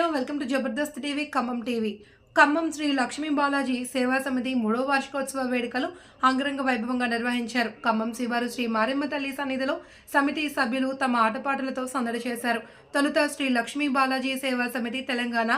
Media welcome to Jabardasth TV Khammam TV. Khammam Sri Lakshmi Balaji Seva Samiti మూడో వార్షికోత్సవ వేడుకలు అంగరంగ వైభవంగా నిర్వహించారు. ఖమ్మం శివారు శ్రీ మారెమ్మ తల్లి సన్నిధిలో సమితి సభ్యులు తమ ఆటపాటలతో సందడి చేశారు. తొలుత శ్రీ లక్ష్మీ బాలాజీ సేవా సమితి తెలంగాణ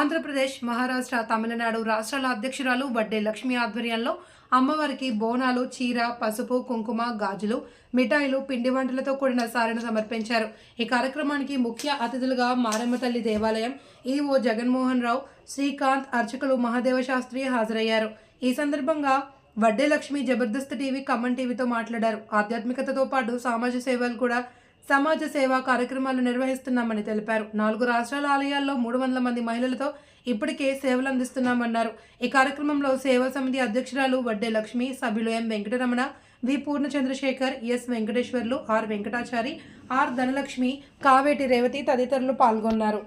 ఆంధ్రప్రదేశ్ మహారాష్ట్ర తమిళనాడు రాష్ట్రాల అధ్యక్షురాలు వడ్డే లక్ష్మి ఆధ్వర్యంలో అమ్మవారికి బోనాలు చీర పసుపు కుంకుమ గాజులు మిఠాయిలు పిండి వంటలతో కూడిన సారణ సమర్పించారు. ఈ కార్యక్రమానికి ముఖ్య అతిథులుగా మారమ్మ తల్లి దేవాలయం ఈఓ జగన్మోహన్ రావు శ్రీకాంత్ అర్చకులు మహాదేవ శాస్త్రి హాజరయ్యారు. ఈ సందర్భంగా వడ్డే లక్ష్మి జబర్దస్త్ టీవీ ఖమ్మం టీవీతో మాట్లాడారు. ఆధ్యాత్మికతతో పాటు సామాజిక సేవలు కూడా సమాజ సేవా కార్యక్రమాలు నిర్వహిస్తున్నామని తెలిపారు. నాలుగు రాష్ట్రాల ఆలయాల్లో మూడు వందల మంది మహిళలతో ఇప్పటికే సేవలు అందిస్తున్నామన్నారు. ఈ కార్యక్రమంలో సేవా సమితి అధ్యక్షురాలు వడ్డే లక్ష్మి సభ్యులు M Venkataramana V Purna Chandrasekhar S Venkateswarlu R Venkatachari R Dhanalakshmi Kaveti Revathi తదితరులు పాల్గొన్నారు.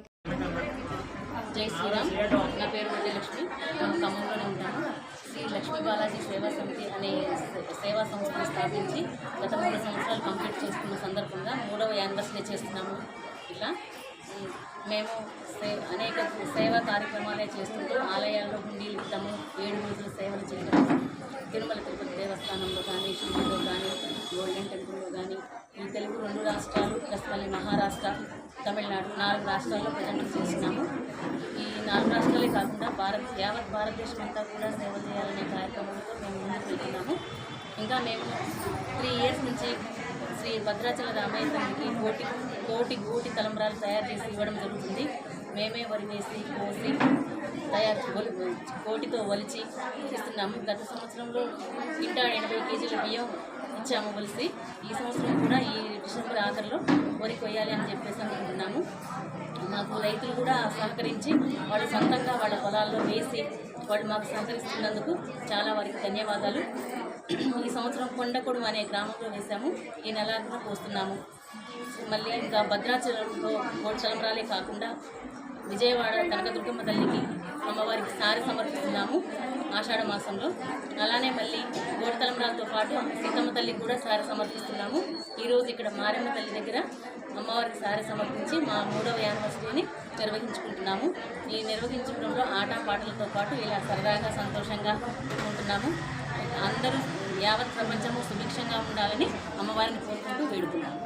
జై శ్రీరామ్. నా పేరు విజయలక్ష్మి నేను ఖమ్మంలోనే ఉంటాను శ్రీ లక్ష్మీ బాలాజీ సేవా సమితి అనే సే- సేవా సంస్థను స్థాపించి గత మూడు సంవత్సరాలు కంప్లీట్ చేసుకున్న సందర్భంగా మూడవ యానివర్సరీ చేస్తున్నాము. ఇలా మేము సే అనేక సేవా కార్యక్రమాలే చేస్తుంటూ ఆలయాల్లో హుండీలు ఇద్దాము ఏడు రోజులు సేవలు చేయడం తిరుమల తిరుపతి దేవస్థానంలో కానీ షిరిడిలో కానీ గోల్డెన్ టెంపుల్లో కానీ ఈ తెలుగు రెండు రాష్ట్రాలు ప్లస్ మళ్ళీ మహారాష్ట్ర తమిళనాడు నాలుగు రాష్ట్రాల్లో ప్రజెంట్ చేస్తున్నాము. ఈ నాలుగు రాష్ట్రాలే కాకుండా భారత్ యావత్ భారతదేశం అంతా కూడా సేవ చేయాలనే కార్యక్రమంతో మేము ముందుకు వెళ్తున్నాము. ఇంకా మేము త్రీ ఇయర్స్ నుంచి శ్రీ భద్రాచల రామయ్య తల్లికి కోటి కోటి కోటి తలంబరాలు తయారు చేసి ఇవ్వడం జరుగుతుంది. మేమే వరి వేసి కోసి తయారు కోటితో వలిచి ఇస్తున్నాము గత సంవత్సరంలో ఇంటా ఎనభై కేజీల బియ్యం ఇచ్చాము ఒలిసి. ఈ సంవత్సరం కూడా ఈ డిసెంబర్ ఆఖరిలో వరి కొయ్యాలి అని చెప్పేసి అనుకుంటున్నాము. మాకు రైతులు కూడా సహకరించి వాళ్ళు సొంతంగా వాళ్ళ పొలాల్లో వేసి వాళ్ళు మాకు సహకరిస్తున్నందుకు చాలా వారికి ధన్యవాదాలు. ఈ సంవత్సరం కొండకొడు అనే గ్రామంలో వేసాము ఈ నెలాఖరున పోస్తున్నాము. మళ్ళీ ఇంకా భద్రాచలంలో మూడు కాకుండా విజయవాడ కనకదుర్గమ్మ తల్లికి అమ్మవారికి సారి సమర్పిస్తున్నాము ఆషాఢ మాసంలో. అలానే మళ్ళీ గోడతలంబరాలతో పాటు సీతమ్మ తల్లికి కూడా సారి సమర్పిస్తున్నాము. ఈరోజు ఇక్కడ మారమ్మ తల్లి దగ్గర అమ్మవారికి సారి సమర్పించి మా మూడవ యానివర్సరీని నిర్వహించుకుంటున్నాము. ఈ నిర్వహించడంలో ఆట పాటలతో పాటు ఇలా సరదాగా సంతోషంగా ఉంటున్నాము. అందరూ యావత్ ప్రపంచము సుభిక్షంగా ఉండాలని అమ్మవారిని కోరుకుంటూ వేడుకున్నాను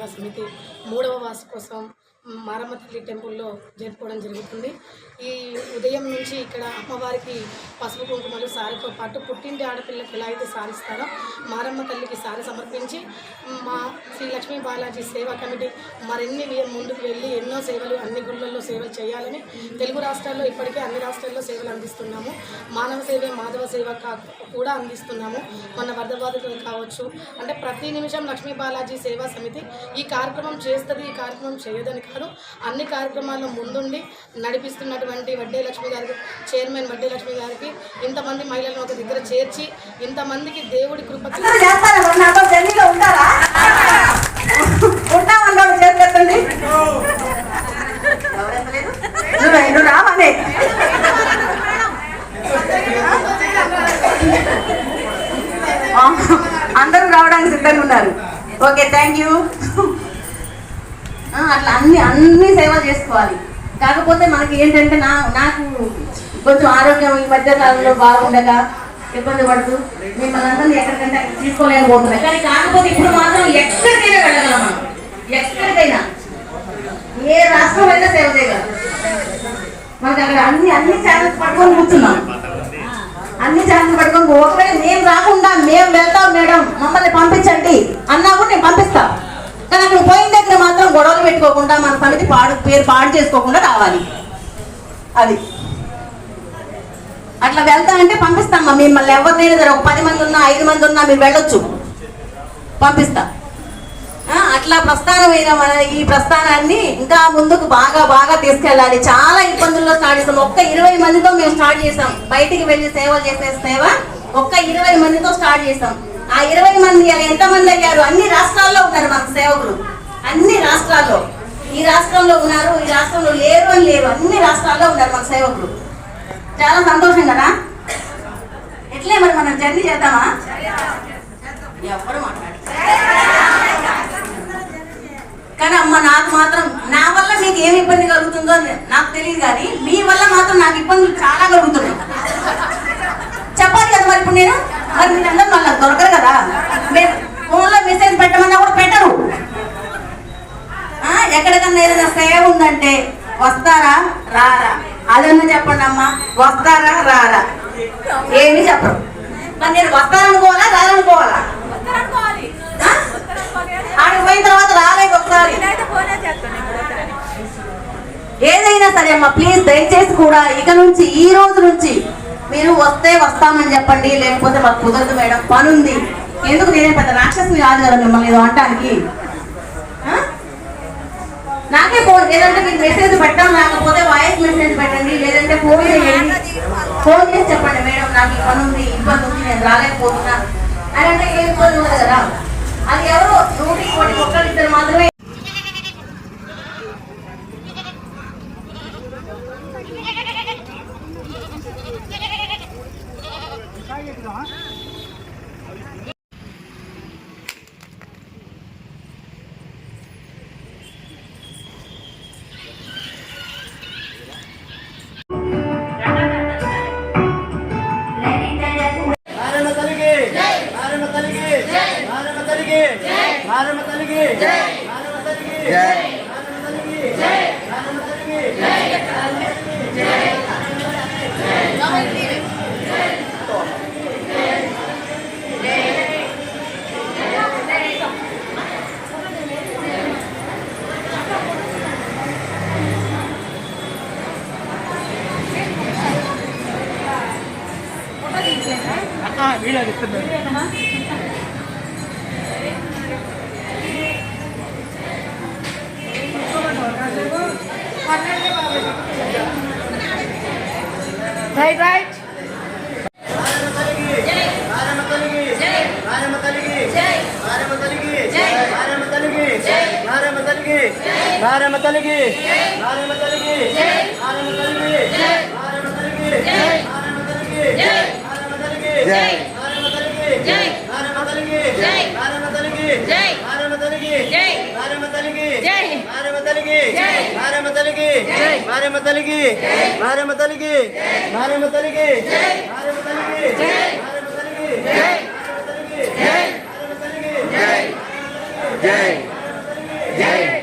సేవా సమితి మూడవ వార్షికోత్సవం మారమ్మ తల్లి టెంపుల్లో జరుపుకోవడం జరుగుతుంది. ఈ ఉదయం నుంచి ఇక్కడ అమ్మవారికి పసుపు కుంకుమలు సారితో పాటు పుట్టింటి ఆడపిల్లకి ఎలా అయితే సారిస్తారో మారమ్మ తల్లికి సారి సమర్పించి మా శ్రీ లక్ష్మీ బాలాజీ సేవా కమిటీ మరిన్ని ముందుకు వెళ్ళి ఎన్నో సేవలు అన్ని గుళ్ళల్లో సేవలు చేయాలని తెలుగు రాష్ట్రాల్లో ఇప్పటికే అన్ని రాష్ట్రాల్లో సేవలు అందిస్తున్నాము. మానవ సేవ మాధవ సేవ కా కూడా అందిస్తున్నాము. మన వరద బాధితులు కావచ్చు. అంటే ప్రతి నిమిషం లక్ష్మీ బాలాజీ సేవా సమితి ఈ కార్యక్రమం చేస్తుంది ఈ కార్యక్రమం చేయదని కాదు. అన్ని కార్యక్రమాల్లో ముందుండి నడిపిస్తున్నటువంటి వడ్డే లక్ష్మి గారికి చైర్మన్ వడ్డే లక్ష్మి గారికి ఇంతమంది మహిళలను ఒక దగ్గర చేర్చి ఇంతమందికి దేవుడి కృప చూ- అందరూ ఉంటారా? అందరూ? రావడానికి సిద్ధంగా ఉన్నారు. Okay thank you. అట్లా అన్ని అన్ని సేవలు చేసుకోవాలి. కాకపోతే మనకి ఏంటంటే నా నాకు కొంచెం ఆరోగ్యం ఈ మధ్య కాలంలో బాగుండగా ఇబ్బంది పడుతూ మిమ్మల్ని అందరినీ ఎక్కడికంటే తీసుకోలేకపోతున్నాయి కానీ కాకపోతే ఇప్పుడు మాత్రం ఎక్కడికైనా వెళ్ళగలం మనం. ఎక్కడికైనా. ఏ రాష్ట్రం అయినా సేవ చేయగలం. మనకి అక్కడ అన్ని అన్ని ఛానల్స్ పట్టుకొని కూర్చున్నాం. అన్ని ఛానల్స్ పట్టుకొని ఒకవేళ మేము రాకుండా మేము వెళ్తాం మేడం మమ్మల్ని పంపించండి అన్నా కూడా నేను పంపిస్తాను కానీ అక్కడ పోయిన దగ్గర మాత్రం గొడవలు పెట్టుకోకుండా మన సమితి పాడు పేరు పాడు చేసుకోకుండా రావాలి. అది. అట్లా వెళ్తా అంటే పంపిస్తామ్మా. మిమ్మల్ని ఎవరినైనా సరే ఒక పది మంది ఉన్నా ఐదు మంది ఉన్నా మీరు వెళ్ళొచ్చు. పంపిస్తా. అట్లా ప్రస్థానమైన మన ఈ ప్రస్థానాన్ని ఇంకా ముందుకు బాగా బాగా తీసుకెళ్ళాలి. చాలా ఇబ్బందుల్లో స్టార్ట్ చేసాం ఒక్క ఇరవై మందితో మేము స్టార్ట్ చేసాం. బయటికి వెళ్ళి సేవలు చేసే సేవ ఒక్క ఇరవై మందితో స్టార్ట్ చేసాం. ఆ ఇరవై మంది అలా ఎంతమంది అయ్యారు? అన్ని రాష్ట్రాల్లో ఉన్నారు మన సేవకులు. అన్ని రాష్ట్రాల్లో. ఈ రాష్ట్రంలో ఉన్నారు ఈ రాష్ట్రంలో లేరు అని లేరు. అన్ని రాష్ట్రాల్లో ఉన్నారు మన సేవకులు. చాలా సంతోషం కదా? ఎట్లే మరి మనం జర్నీ చేద్దామా? ఎవరు కానీ అమ్మ నాకు మాత్రం నా వల్ల మీకు ఏమి ఇబ్బంది కలుగుతుందో అని నాకు తెలియదు కానీ మీ వల్ల మాత్రం నాకు ఇబ్బందులు చాలా కలుగుతున్నాయి. చెప్పాలి కదా మరి ఇప్పుడు నేను? మరి మీరందరూ మళ్ళీ దొరకరు కదా మీరు ఫోన్లో మెసేజ్ పెట్టమన్నా కూడా పెట్టరు ఆ, ఎక్కడికన్నా ఏదైనా సేవ ఉందంటే వస్తారా రారా అదన్నా చెప్పండి అమ్మా? వస్తారా రారా? ఏమీ చెప్పరు. మరి నేను వస్తాననుకోవాలా రాదనుకోవాలా ఆ? ఆడికి పోయిన తర్వాత రాలేదు ఒకసారి. ఏదైనా సరే అమ్మా ప్లీజ్ దయచేసి కూడా ఇక నుంచి ఈ రోజు నుంచి మీరు వస్తే వస్తామని చెప్పండి లేకపోతే మాకు కుదరదు మేడం పని ఉంది ఎందుకు నేనే పెద్ద రాక్షసుని కాదు కదా మిమ్మల్ని ఏదో అనటానికి? ఆ? నాకే ఫోన్ లేదంటే మీకు మెసేజ్ పెట్టడం లేకపోతే వాయిస్ మెసేజ్ పెట్టండి లేదంటే ఫోన్ చేయండి. ఫోన్ చేసి చెప్పండి మేడం నాకు పని ఉంది ఇబ్బంది ఉంది నేను రాలేకపోతున్నా. అని అంటే ఏం ఇబ్బంది ఉంది కదా? అది ఎవరో నూటికి కోటి ఒక్కరిద్దరు మాత్రమే రైట్ రైట్ నారమ్మ తల్లికి నారమ్మ తల్లికి నారమ్మ తల్లికి నారమ్మ తల్లికి నారమ్మ తల్లికి నారమ్మ తల్లికి జై. నారమ్మ తల్లికి జై. నారమ్మ తల్లికి జై. నారమ్మ తల్లికి జై. నారమ్మ తల్లికి జై. నారమ్మ తల్లికి మారమ్మ తల్లికి మారమ్మ తల్లికి మారమ్మ తల్లికి మారమ్మ తల్లికి మారమ్మ తల్లికి మారమ్మ తల్లికి మారమ్మ తల్లికి జై జై జై జై